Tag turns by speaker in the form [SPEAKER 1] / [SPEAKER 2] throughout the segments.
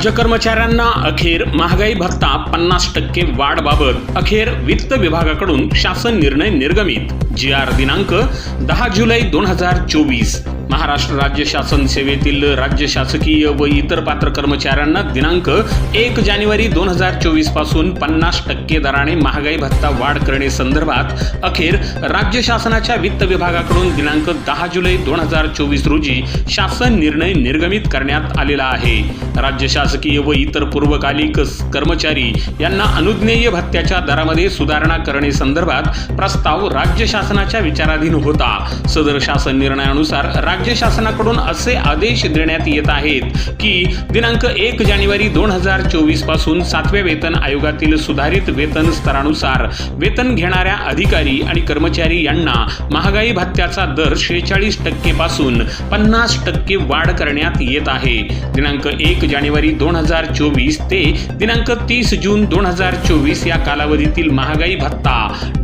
[SPEAKER 1] राज्य कर्मचाऱ्यांना अखेर महागाई भत्ता पन्नास टक्के वाढबाबत अखेर वित्त विभागाकडून शासन निर्णय निर्गमित. जी आर दिनांक दहा जुलै दोन हजार चोवीस. महाराष्ट्र राज्य शासन सेवेतील राज्य शासकीय व इतर पात्र कर्मचाऱ्यांना दिनांक एक जानेवारी दोन हजार चोवीसपासून पन्नास टक्के दराने महागाई भत्ता वाढ करणे संदर्भात अखेर राज्य शासनाच्या वित्त विभागाकडून दिनांक दहा जुलै दोन हजार चोवीस रोजी शासन निर्णय निर्गमित करण्यात आलेला आहे. राज्य शासन शासकीय व इतर पूर्वकालिक कर्मचारी यांना अनुज्ञेय भत्त्याच्या दरामध्ये सुधारणा करणे संदर्भात प्रस्ताव राज्य शासनाच्या विचाराधीन होता. सदर शासन निर्णयानुसार राज्य शासनाकडून असे आदेश देण्यात येत आहेत की दिनांक एक जानेवारी दोन हजार चोवीसपासून सातव्या वेतन आयोगातील सुधारित वेतन स्तरानुसार वेतन घेणाऱ्या अधिकारी आणि कर्मचारी यांना महागाई भत्त्याचा दर शेहेचाळीस टक्के पासून पन्नास टक्के वाढ करण्यात येत आहे. दिनांक एक जानेवारी दोन हजार चोवीस ते दिनांक तीस जून दोन हजार चोवीस या कालावधीतील महागाई भत्ता.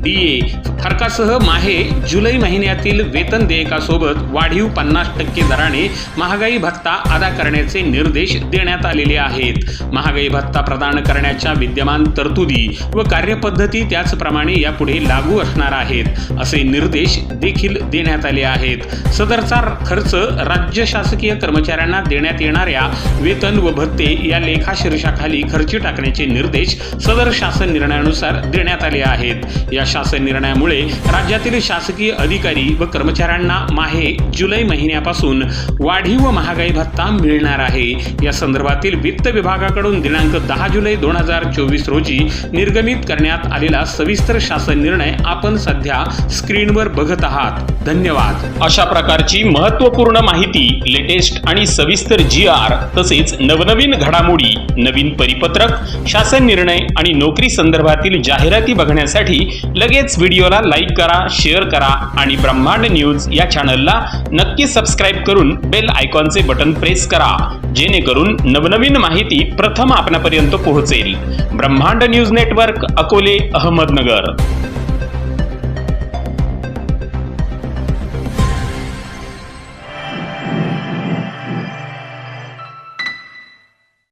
[SPEAKER 1] डी ए फरकासह माहे जुलै महिन्यातील वेतन देयकासोबत वाढीव पन्नास टक्के दराने महागाई भत्ता अदा करण्याचे निर्देश देण्यात आलेले आहेत. महागाई भत्ता प्रदान करण्याच्या विद्यमान तरतुदी व कार्यपद्धती त्याचप्रमाणे यापुढे लागू असणार आहेत असे निर्देश देखील देण्यात आले आहेत. सदरचा खर्च राज्य शासकीय कर्मचाऱ्यांना देण्यात येणाऱ्या वेतन व भत्ते या लेखाशीर्षाखाली खर्ची टाकण्याचे निर्देश सदर शासन निर्णयानुसार देण्यात आले आहेत. या शासन निर्णयामुळे राज्यातील शासकीय अधिकारी व कर्मचाऱ्यांना माहे जुलै महिन्यापासून वाढीव महागाई भत्ता मिळणार आहे. या संदर्भातील वित्त विभागाकडून दिनांक दहा जुलै दोन हजार चोवीस रोजी निर्गमित करण्यात आलेला सविस्तर शासन निर्णय आपण सध्या स्क्रीनवर बघत आहात. धन्यवाद. अशा प्रकारची महत्त्वपूर्ण माहिती लेटेस्ट आणि सविस्तर जी आर तसेच नवनवीन घडामोडी नवीन परिपत्रक शासन निर्णय आणि नोकरी संदर्भातील जाहिराती बघण्यासाठी लगेच व्हिडिओला लाईक करा शेअर करा आणि ब्रह्मांड न्यूज या चॅनलला नक्की सबस्क्राईब करून बेल आयकॉनचे बटन प्रेस करा जेणेकरून नवनवीन माहिती प्रथम आपणापर्यंत पोहोचेल. ब्रह्मांड न्यूज नेटवर्क अकोले अहमदनगर.